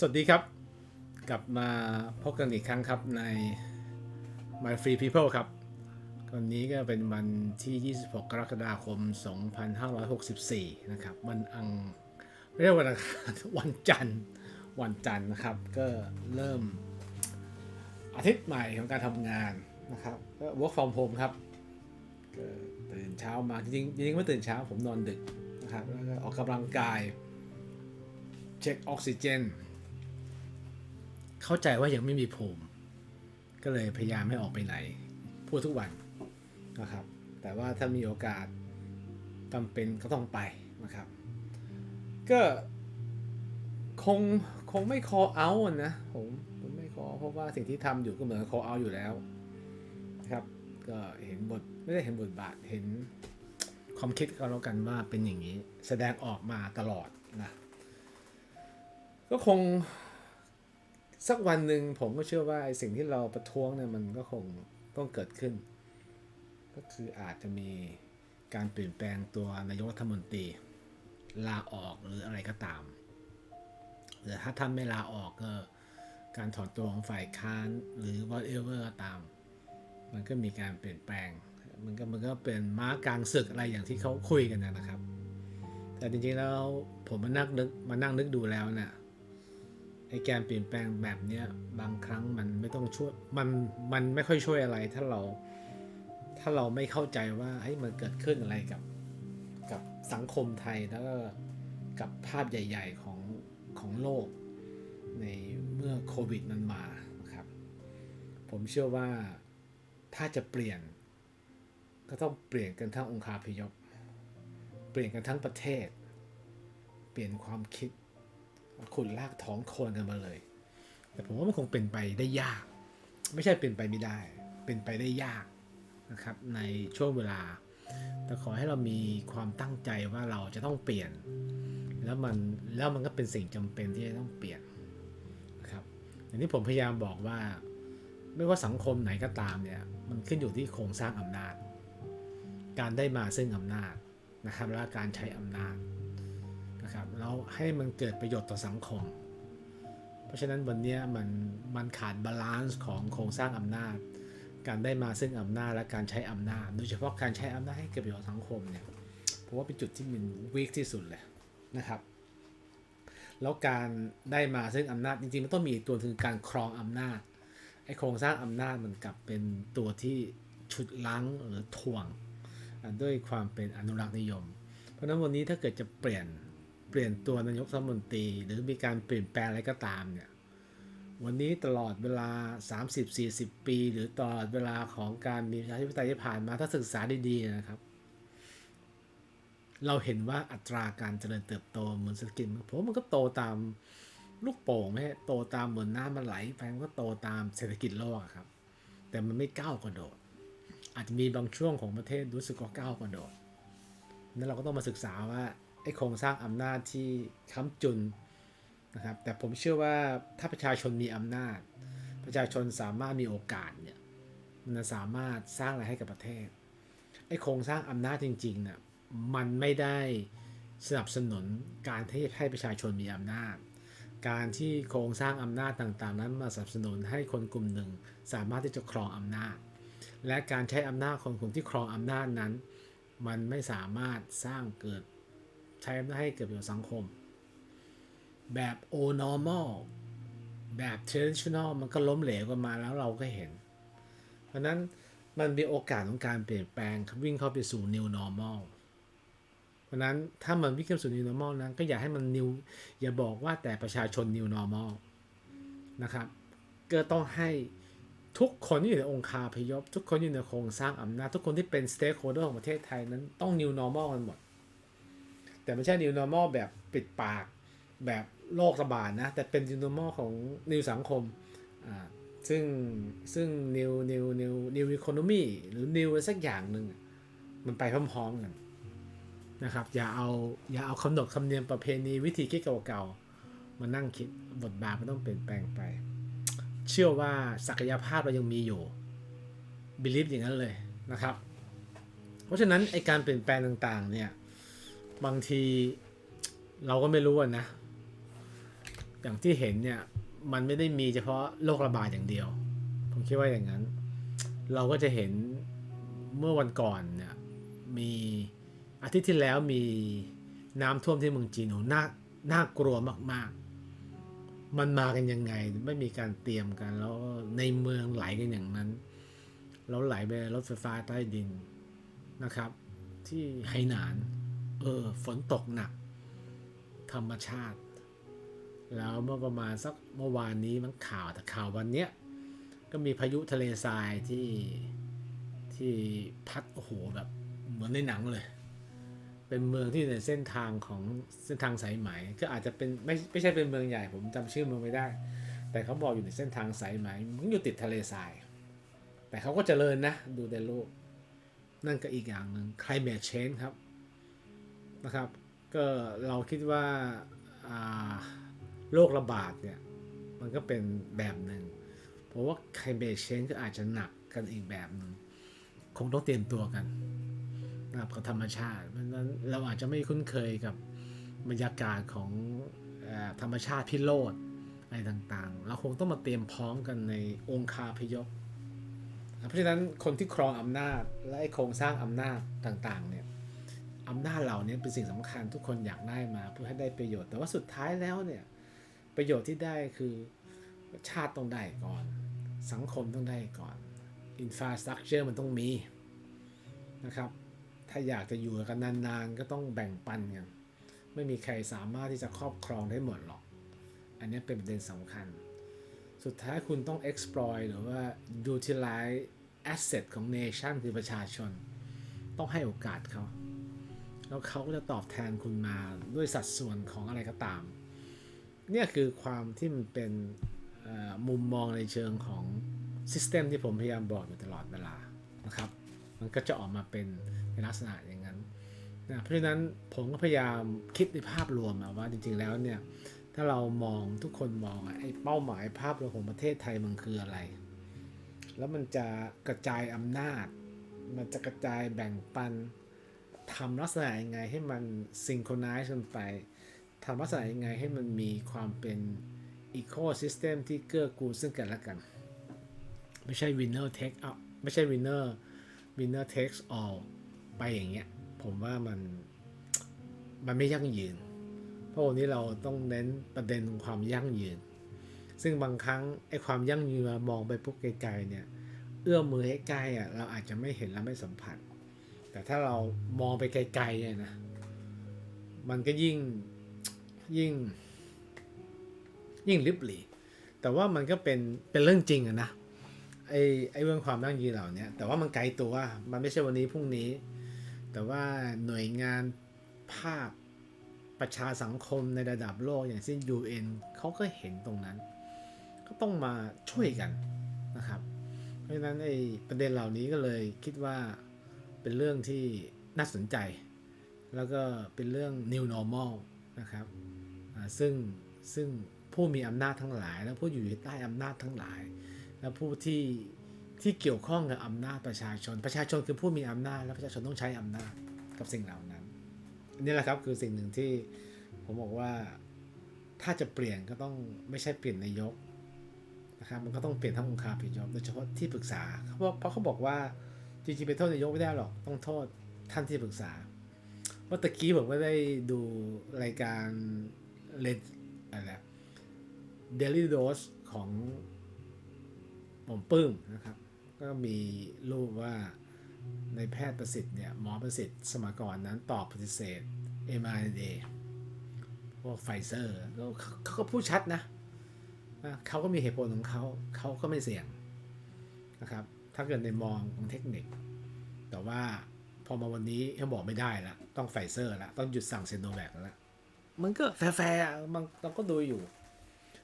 สวัสดีครับ กลับมาพบกันอีกครั้งครับใน My Free People ครับวันนี้ก็เป็นวันที่ 26 กรกฎาคม 2564 นะครับ วันอังไม่ใช่วันอังคารวันจันทร์วันจันทร์นะครับ ก็เริ่มอาทิตย์ใหม่ของการทำงานนะครับก็ work from home ครับตื่นเช้ามาจริงจริงไม่ตื่นเช้าผมนอนดึกนะครับแล้วก็ออกกำลังกายเช็คออกซิเจน เข้าใจว่ายังไม่มีภูมิ ก็เลยพยายามไม่ออกไปไหน พูดทุกวันนะครับ แต่ว่าถ้ามีโอกาสจำเป็นก็ต้องไปนะครับ ก็คงคงไม่ call out นะผมผมไม่ call เพราะว่าสิ่งที่ทำอยู่ก็เหมือน call out อยู่แล้วนะครับ ก็เห็นบทไม่ได้เห็นบทบาทเห็นความคิดก็แล้วกันว่าเป็นอย่างนี้ แสดงออกมาตลอดนะก็คง สักวันหนึ่งผมก็เชื่อว่าไอ้สิ่งที่เราประท้วงเนี่ยมันก็คงต้องเกิดขึ้น ก็คืออาจจะมีการเปลี่ยนแปลงตัวนายกรัฐมนตรีลาออกหรืออะไรก็ตามหรือถ้าท่านไม่ลาออกก็การถอนตัวของฝ่ายค้านหรือ whatever ก็ตาม มันก็มีการเปลี่ยนแปลง มันก็มันก็เป็นม้ากลางศึกอะไรอย่างที่เขาคุยกันนะนะครับ แต่จริงๆแล้วผมมานั่งนึกมานั่งนึกดูแล้วเนี่ย ไอ้การเปลี่ยนแปลงแบบเนี้ยบางครั้งมันไม่ต้องช่วยมันมันไม่ค่อยช่วยอะไรถ้าเราถ้าเราไม่เข้าใจว่าเฮ้ยมันเกิดขึ้นอะไรกับกับสังคมไทยแล้วก็กับภาพใหญ่ ๆของของโลก ในเมื่อโควิดมันมาครับ ผมเชื่อว่าถ้าจะเปลี่ยน ก็ต้องเปลี่ยนกันทั้งองค์คาพยพเปลี่ยนกันทั้งประเทศ เปลี่ยนความคิด ขุดลากท้องโคนกันมาเลย แต่ผมว่ามันคงเป็นไปได้ยาก ไม่ใช่เป็นไปไม่ได้ เป็นไปได้ยากนะครับ ในช่วงเวลา แต่ขอให้เรามีความตั้งใจว่าเราจะต้องเปลี่ยน แล้วมันแล้วมันก็เป็นสิ่งจำเป็นที่จะต้องเปลี่ยนนะครับอย่างที่ผมพยายามบอกว่า ไม่ว่าสังคมไหนก็ตามเนี่ยมันขึ้นอยู่ที่โครงสร้างอำนาจ การได้มาซึ่งอำนาจนะครับและการใช้อำนาจ นะครับแล้วให้มันเกิดประโยชน์ต่อสังคม เพราะฉะนั้นวันนี้มันมันขาดบาลานซ์ของโครงสร้างอำนาจ การได้มาซึ่งอำนาจและการใช้อำนาจ โดยเฉพาะการใช้อำนาจให้เกิดประโยชน์สังคมเนี่ยผมว่าเป็นจุดที่มันวีคที่สุดเลยนะครับแล้วการได้มาซึ่งอำนาจจริงๆมันต้องมีตัวคือการครองอำนาจไอโครงสร้างอำนาจมันกลับเป็นตัวที่ฉุดล้างหรือถ่วง ด้วยความเป็นอนุรักษ์นิยม เพราะฉะนั้นวันนี้ถ้าเกิดจะเปลี่ยน ปลี่ยนตัวนายกรัฐมนตรี หรือมีการเปลี่ยนแปลงอะไรก็ตามเนี่ยวันนี้ตลอดเวลา 30-40 ปี หรือตลอดเวลาของการมีประชาธิปไตยที่ผ่านมาถ้าศึกษาดีๆนะครับ เราเห็นว่าอัตราการเจริญเติบโตเหมือนเศรษฐกิจผมมันก็โตตามลูกโป่งไม่โตตามเหมือนน้ำมันไหลไปมันก็โตตามเศรษฐกิจโลกครับ แต่มันไม่ก้าวกระโดด อาจจะมีบางช่วงของประเทศรู้สึกว่าก้าวกระโดดนั้นเราก็ต้องมาศึกษาว่า ไอ้โครงสร้างอำนาจที่ค้ำจุนนะครับแต่ผมเชื่อว่าถ้าประชาชนมีอำนาจ ประชาชนสามารถมีโอกาสเนี่ยมันสามารถสร้างอะไรให้กับประเทศไอ้โครงสร้างอำนาจจริงๆเนี่ยมันไม่ได้สนับสนุนการที่ให้ประชาชนมีอำนาจ การที่โครงสร้างอำนาจต่างๆ นั้นมาสนับสนุนให้คนกลุ่มหนึ่ง สามารถที่จะครองอำนาจ และการใช้อำนาจของกลุ่มที่ครองอำนาจนั้น มันไม่สามารถสร้างเกิด ใช้อำนาจให้เกิดประโยชน์สังคม แบบ o normal แบบ traditional มันก็ล้มเหลวกันมาแล้วเราก็เห็น เพราะนั้นมันมีโอกาสของการเปลี่ยนแปลงวิ่งเข้าไปสู่ new normal เพราะนั้นถ้ามันวิ่งเข้าสู่ new normal นั้นก็อย่าให้มัน new อย่าบอกว่าแต่ประชาชน new normal นะครับก็ต้องให้ทุกคนที่อยู่ในองค์คาพยพ ทุกคนอยู่ในโครงสร้างอำนาจ ทุกคนที่เป็น stakeholder ของประเทศไทยนั้นต้อง new normal กันหมด แต่ไม่ใช่ new normal แบบปิดปากแบบโรคระบาดนะ แต่เป็น new normal ของ new สังคมอ่าซึ่งซึ่ง new new new new economy หรือ new สักอย่างหนึ่งมันไปพร้อมๆกันนะครับ อย่าเอาอย่าเอาคำนบคำเนียมประเพณีวิธีคิดเก่าๆ มานั่งคิดบทบาทมันต้องเปลี่ยนแปลงไป เชื่อว่าศักยภาพเรายังมีอยู่บิลีฟอย่างนั้นเลยนะครับ เพราะฉะนั้นไอการเปลี่ยนแปลงต่างๆเนี่ย บางทีเราก็ไม่รู้นะ อย่างที่เห็นเนี่ย มันไม่ได้มีเฉพาะโรคระบาดอย่างเดียว ผมคิดว่าอย่างนั้น เราก็จะเห็นเมื่อวันก่อนเนี่ย มีอาทิตย์ที่แล้วมีน้ำท่วมที่เมืองจีนโหน่าน่ากลัวมาก ๆ มันมากันยังไง ไม่มีการเตรียมกัน แล้วในเมืองไหลกันอย่างนั้น แล้วไหลไปรถไฟฟ้าใต้ดินนะครับ ที่ไหหนาน เออ ฝนตกหนัก ธรรมชาติ แล้วเมื่อประมาณสักเมื่อวานนี้มันข่าวแต่ข่าววันเนี้ย ก็มีพายุทะเลทรายที่ที่พัดโอ้โหแบบเหมือนในหนังเลย เป็นเมืองที่ในเส้นทางของเส้นทางสายไหม ก็อาจจะเป็นไม่ไม่ใช่เป็นเมืองใหญ่ผมจำชื่อเมืองไม่ได้ แต่เขาบอกอยู่ในเส้นทางสายไหมมันอยู่ติดทะเลทราย แต่เขาก็เจริญนะ ดูในโลกนั่นก็อีกอย่างหนึ่ง climate change ครับ นะครับ ก็เราคิดว่าาโรคระบาดเนี่ย มันก็เป็นแบบหนึ่ง เพราะว่า climate change ก็อาจจะหนักกันอีกแบบหนึ่งคงต้องเตรียมตัวกันนะครับกับธรรมชาติ เพราะฉะนั้นเราอาจจะไม่คุ้นเคยกับบรรยากาศของอธรรมชาติพิโรธอะไรต่างๆ เราคงต้องมาเตรียมพร้อมกันในองคาพยพ เพราะฉะนั้นคนที่ครองอำนาจและไอโครงสร้างอำนาจต่างๆเนี่ย อำนาจเหล่านี้เป็นสิ่งสำคัญทุกคนอยากได้มาเพื่อให้ได้ประโยชน์ แต่ว่าสุดท้ายแล้วเนี่ยประโยชน์ที่ได้คือชาติต้องได้ก่อน สังคมต้องได้ก่อนอินฟ a าสตรักเจอร์มันต้องมีนะครับ ถ้าอยากจะอยู่กันนานๆ ก็ต้องแบ่งปันกันไม่มีใครสามารถที่จะครอบครองได้หมดหรอก อันนี้เป็นประเด็นสำคัญ สุดท้ายคุณต้อง exploit หรือว่า utilize asset ของ nation คือประชาชน ต้องให้โอกาสเขา แล้วเขาก็จะตอบแทนคุณมาด้วยสัดส่วนของอะไรก็ตาม เนี่ยคือความที่มันเป็นมุมมองในเชิงของ system ที่ผมพยายามบอกอยู่ตลอดเวลานะครับ มันก็จะออกมาเป็นในลักษณะอย่างนั้นนะเพราะฉะนั้นผมก็พยายามคิดในภาพรวมว่าจริงๆแล้วเนี่ยถ้าเรามองทุกคนมองไอ้เป้าหมายภาพรวมของประเทศไทยมันคืออะไร แล้วมันจะกระจายอำนาจ มันจะกระจายแบ่งปัน ทำลักษณะยังไงให้มันซิงโครไนซ์กันไปทำลักษณะยังไงให้มันมีความเป็นอีโค y ิสเต็มที่เกื้อกูลซึ่งกันและกัน ไม่ใช่ winner take up ไม่ใช่ winner winner takes all ไปอย่างเงี้ย ผมว่ามันมันไม่ยั่งยืน เพราะวันนี้เราต้องเน้นประเด็นของความยั่งยืน ซึ่งบางครั้งไอ้ความยั่งยืนมามองไปปุ๊บไกลๆเนี่ย เอื้อมมือให้ใกล้อะเราอาจจะไม่เห็นและไม่สัมผัส แต่ถ้าเรามองไปไกลๆเนี่ยนะ มันก็ยิ่งยิ่ง ยิ่งลิบหลีแต่ว่ามันก็เป็นเป็นเรื่องจริงอะนะไอ้ไอ้เรื่องความยั่งยืนเหล่านี้แต่ว่ามันไกลตัวมันไม่ใช่วันนี้พรุ่งนี้ แต่ว่าหน่วยงานภาคประชาสังคมในระดับโลกอย่างเช่น UN เขาก็เห็นตรงนั้น ก็ต้องมาช่วยกันนะครับ เพราะฉะนั้นไอ้ประเด็นเหล่านี้ก็เลยคิดว่า เป็นเรื่องที่น่าสนใจ แล้วก็เป็นเรื่อง new normal นะครับซึ่งซึ่งผู้มีอำนาจทั้งหลาย และผู้อยู่ใต้อำนาจทั้งหลาย และผู้ที่ที่เกี่ยวข้องกับอำนาจประชาชน ประชาชนคือผู้มีอำนาจ และประชาชนต้องใช้อำนาจกับสิ่งเหล่านั้นนี่แหละครับคือสิ่งหนึ่งที่ผมบอกว่าถ้าจะเปลี่ยนก็ต้องไม่ใช่เปลี่ยนนายกนะครับมันก็ต้องเปลี่ยนทั้งองค์คาพยพโดยเฉพาะที่ปรึกษาเขาบอกเพราะเขาบอกว่า จริงๆไปโทษนายกไม่ได้หรอก ต้องโทษท่านที่ปรึกษาเมื่อตะกี้ผมก็ได้ดูรายการเลนอะไรเดลิโดสของผมปื้มนะครับ ก็มีรูปว่าในแพทย์ประสิทธิ์เนี่ยหมอประสิทธิ์สมัยก่อนนั้นตอบปฏิเสธ mRNA พวกไฟเซอร์เขาเขาก็พูดชัดนะนะ เขาก็มีเหตุผลของเขา เขาก็ไม่เสี่ยงนะครับ ถ้าเกิดในมองของเทคนิค แต่ว่าพอมาวันนี้เขาบอกไม่ได้ละต้องไฟเซอร์ละต้องหยุดสั่งเซโนแวคแล้วมันก็แฟร์ๆมันเราก็ดูอยู่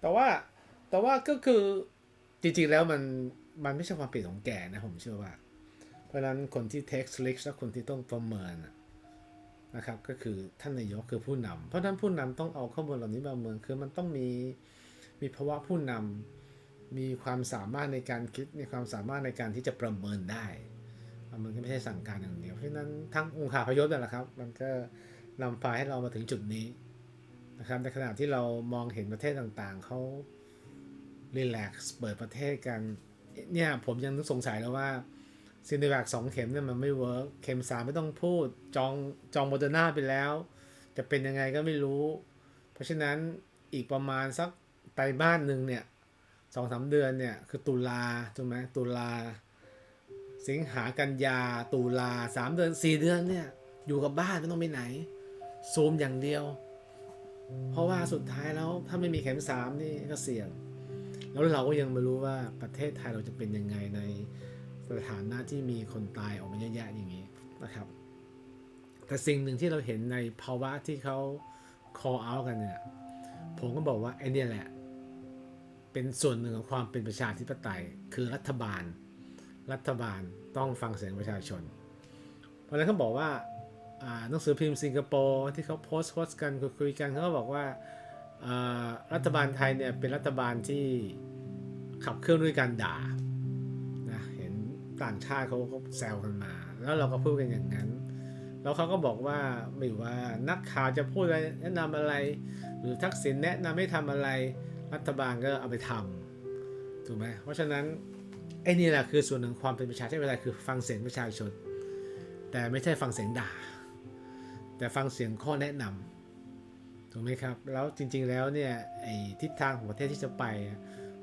แต่ว่าแต่ว่าก็คือจริงๆแล้วมันมันไม่ใช่ความผิดของแกนะผมเชื่อว่า เพราะนั้นคนที่ take risk และคนที่ต้องประเมินนะครับก็คือท่านนายกคือผู้นำเพราะฉะนั้นผู้นำต้องเอาข้อมูลเหล่านี้มาประเมินคือมันต้องมีมีภาวะผู้นำ มีความสามารถในการคิด มีความสามารถในการที่จะประเมินได้มันก็ไม่ใช่สั่งการอย่างเดียว เพราะฉะนั้นทั้งองค์คาพยพนั่นแหละครับ มันก็นำพาให้เรามาถึงจุดนี้นะครับ ในขณะที่เรามองเห็นประเทศต่างๆ เขารีแลกซ์เปิดประเทศกัน เนี่ยผมยังสงสัยแล้วว่าซีโนแวคสองเข็มเนี่ยมันไม่เวิร์กเข็มสามไม่ต้องพูด จองจองโมเดอร์นาไปแล้ว จะเป็นยังไงก็ไม่รู้ เพราะฉะนั้นอีกประมาณสักไตรมาสหนึ่งเนี่ย สองสามเดือนเนี่ยคือตุลาถูกไหมตุลา สิงหากันยา ตุลาสามเดือนสี่เดือนเนี่ยอยู่กับบ้านไม่ต้องไปไหน ซูมอย่างเดียว เพราะว่าสุดท้ายแล้วถ้าไม่มีเข็มสามนี่ก็เสี่ยง แล้วเราก็ยังไม่รู้ว่าประเทศไทยเราจะเป็นยังไงในสถานะที่มีคนตายออกมาเยอะแยะอย่างนี้นะครับ แต่สิ่งหนึ่งที่เราเห็นในภาวะที่เขา call out กันเนี่ย ผมก็บอกว่าไอ้เนี่ยแหละ เป็นส่วนหนึ่งของความเป็นประชาธิปไตย คือรัฐบาล รัฐบาลต้องฟังเสียงประชาชน เพราะนั้นเขาบอกว่าหนังสือพิมพ์สิงคโปร์ที่เขาโพสต์โพสต์กันคุยกันเขาก็บอกว่ารัฐบาลไทยเนี่ยเป็นรัฐบาลที่ขับเคลื่อนด้วยการด่านะเห็นต่างชาติเขาเขาแซวกันมา แล้วเราก็พูดกันอย่างนั้น แล้วเขาก็บอกว่าไม่ว่านักข่าวจะพูดอะไรแนะนำอะไร หรือทักษิณแนะนำให้ทำอะไร รัฐบาลก็เอาไปทำถูกไหมเพราะฉะนั้นไอ้นี่แหละคือส่วนหนึ่งความเป็นประชาธิปไตยคือฟังเสียงประชาชน แต่ไม่ใช่ฟังเสียงด่า แต่ฟังเสียงข้อแนะนำถูกไหมครับ แล้วจริง ๆแล้วเนี่ยไอ้ทิศทางของประเทศที่จะไป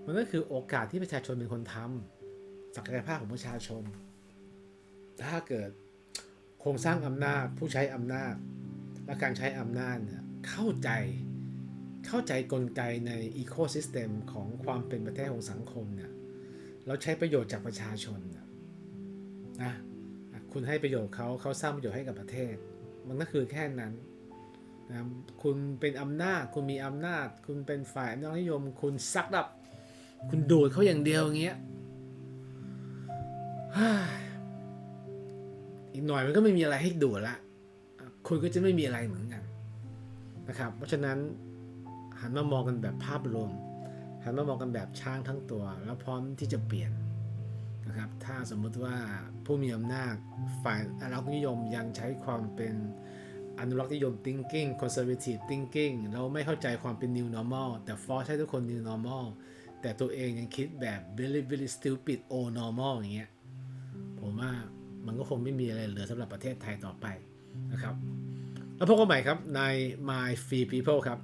มันก็คือโอกาสที่ประชาชนเป็นคนทำศักยภาพของประชาชน ถ้าเกิดโครงสร้างอำนาจผู้ใช้อำนาจและการใช้อำนาจเนี่ยเข้าใจ เข้าใจกลไกในอีโคซิสเต็มของความเป็นประเทศของสังคมเนี่ยเราใช้ประโยชน์จากประชาชนนะอะคุณให้ประโยชน์เขาเขาสร้างประโยชน์ให้กับประเทศ มันก็คือแค่นั้นนะคุณเป็นอำนาจ คุณมีอำนาจ คุณเป็นฝ่ายอำนาจนิยม คุณซักดับ คุณดูดเขาอย่างเดียวอย่างเงี้ยอีกหน่อยมันก็ไม่มีอะไรให้ดูดละ คุณก็จะไม่มีอะไรเหมือนกันนะครับ เพราะฉะนั้น หันมามองกันแบบภาพรวม หันมามองกันแบบช้างทั้งตัว แล้วพร้อมที่จะเปลี่ยนนะครับ ถ้าสมมุติว่าผู้มีอำนาจฝ่ายอนุรักษนิยมยังใช้ความเป็นอนุรักษนิยม thinking conservative thinking เราไม่เข้าใจความเป็น new normal แต่ฟอร์ให้ทุกคน new normal แต่ตัวเองยังคิดแบบ very very stupid old normal อย่างเงี้ย ผมว่ามันก็คงไม่มีอะไรเหลือสำหรับประเทศไทยต่อไปนะครับ แล้วพบกันใหม่ครับใน My Free People ครับ